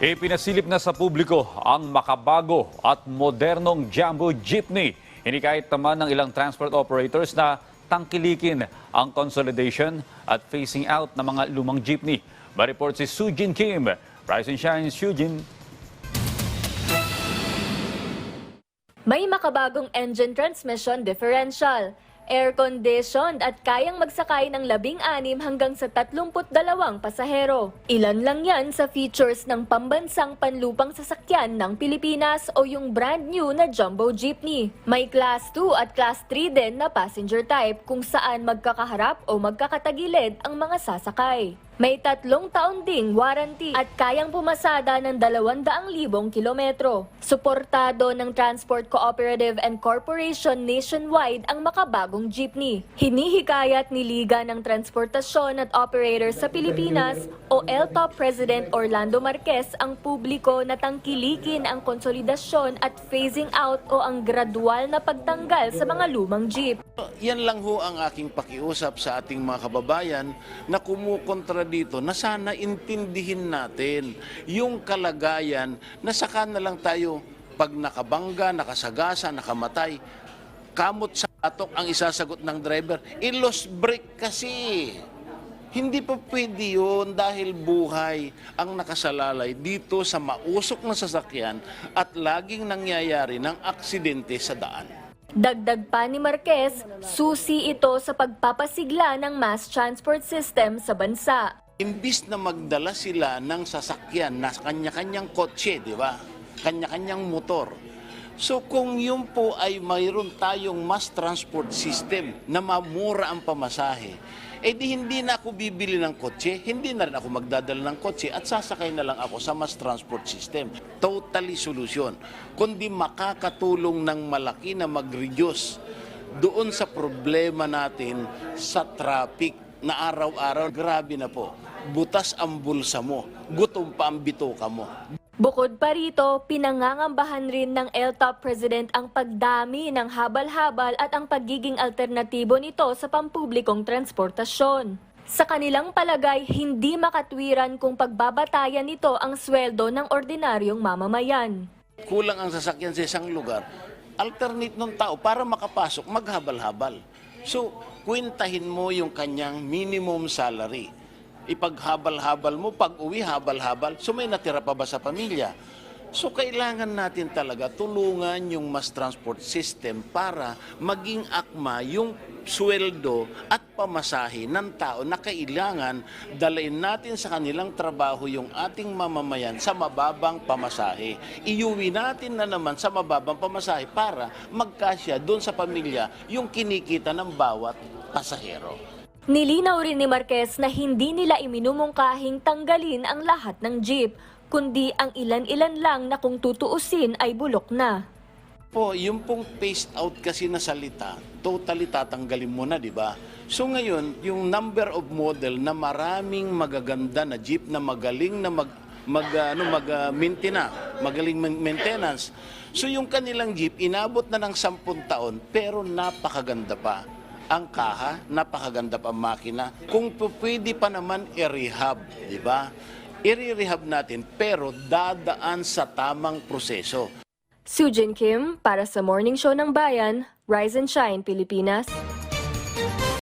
Ipinasilip na sa publiko ang makabago at modernong Jumbo Jeepney. Hinikayat naman ng ilang transport operators na tangkilikin ang consolidation at phasing out ng mga lumang jeepney. Mareport si Sujin Kim. Rise and shine, Sujin. May makabagong engine transmission differential, air-conditioned at kayang magsakay ng labing-anim hanggang sa 32 pasahero. Ilan lang yan sa features ng pambansang panlupang sasakyan ng Pilipinas o yung brand new na Jumbo Jeepney. May Class 2 at Class 3 din na passenger type kung saan magkakaharap o magkakatagilid ang mga sasakay. May tatlong taon ding warranty at kayang pumasada ng 200,000 kilometro. Suportado ng Transport Cooperative and Corporation nationwide ang makabagong jeepney. Hinihikayat ni Liga ng Transportasyon at Operators sa Pilipinas o LTOP President Orlando Marquez ang publiko na tangkilikin ang konsolidasyon at phasing out o ang gradual na pagtanggal sa mga lumang jeep. Yan lang ho ang aking pakiusap sa ating mga kababayan na kumukontra dito na sana intindihin natin yung kalagayan na saka na lang tayo pag nakabangga, nakasagasa, nakamatay, kamot sa atok ang isasagot ng driver, ilos break kasi. Hindi pa pwede yun dahil buhay ang nakasalalay dito sa mausok na sasakyan at laging nangyayari ng aksidente sa daan. Dagdag pa ni Marquez, susi ito sa pagpapasigla ng mass transport system sa bansa. Imbis na magdala sila ng sasakyan na kanya-kanyang kotse, di ba? Kanya-kanyang motor. So kung yun po ay mayroon tayong mass transport system na mamura ang pamasahe, eh di hindi na ako bibili ng kotse, hindi na rin ako magdadala ng kotse at sasakay na lang ako sa mass transport system. Totally solution. Kundi makakatulong ng malaki na mag-reduce doon sa problema natin sa traffic na araw-araw, grabe na po. Butas ang bulsa mo, gutom pa ang bituka mo. Bukod pa rito, pinangangambahan rin ng LTOP President ang pagdami ng habal-habal at ang pagiging alternatibo nito sa pampublikong transportasyon. Sa kanilang palagay, hindi makatwiran kung pagbabatayan nito ang sweldo ng ordinaryong mamamayan. Kulang ang sasakyan sa isang lugar, alternate ng tao para makapasok, maghabal-habal. So, kwentahin mo yung kanyang minimum salary. Ipaghabal-habal mo, pag uwi, habal-habal. So, may natira pa ba sa pamilya? So, kailangan natin talaga tulungan yung mass transport system para maging akma yung sweldo at pamasahe ng tao na kailangan dalain natin sa kanilang trabaho yung ating mamamayan sa mababang pamasahe. Iuwi natin na naman sa mababang pamasahe para magkasya doon sa pamilya yung kinikita ng bawat pasahero. Nilinaw rin ni Marquez na hindi nila iminumungkahing tanggalin ang lahat ng jeep, kundi ang ilan-ilan lang na kung tutuusin ay bulok na. Po, yung pong phased out kasi na salita, totally tatanggalin mo na, di ba? So ngayon, yung number of model na maraming magaganda na jeep na magaling na mag mag ano mag ah, maintain- magaling mag- maintenance. So yung kanilang jeep inabot na ng 10 taon pero napakaganda pa. Ang kaha, napakaganda pa makina. Kung pwede pa naman i-rehab, di ba? I-rehab natin pero dadaan sa tamang proseso. Sujin Kim para sa Morning Show ng Bayan, Rise and Shine Pilipinas.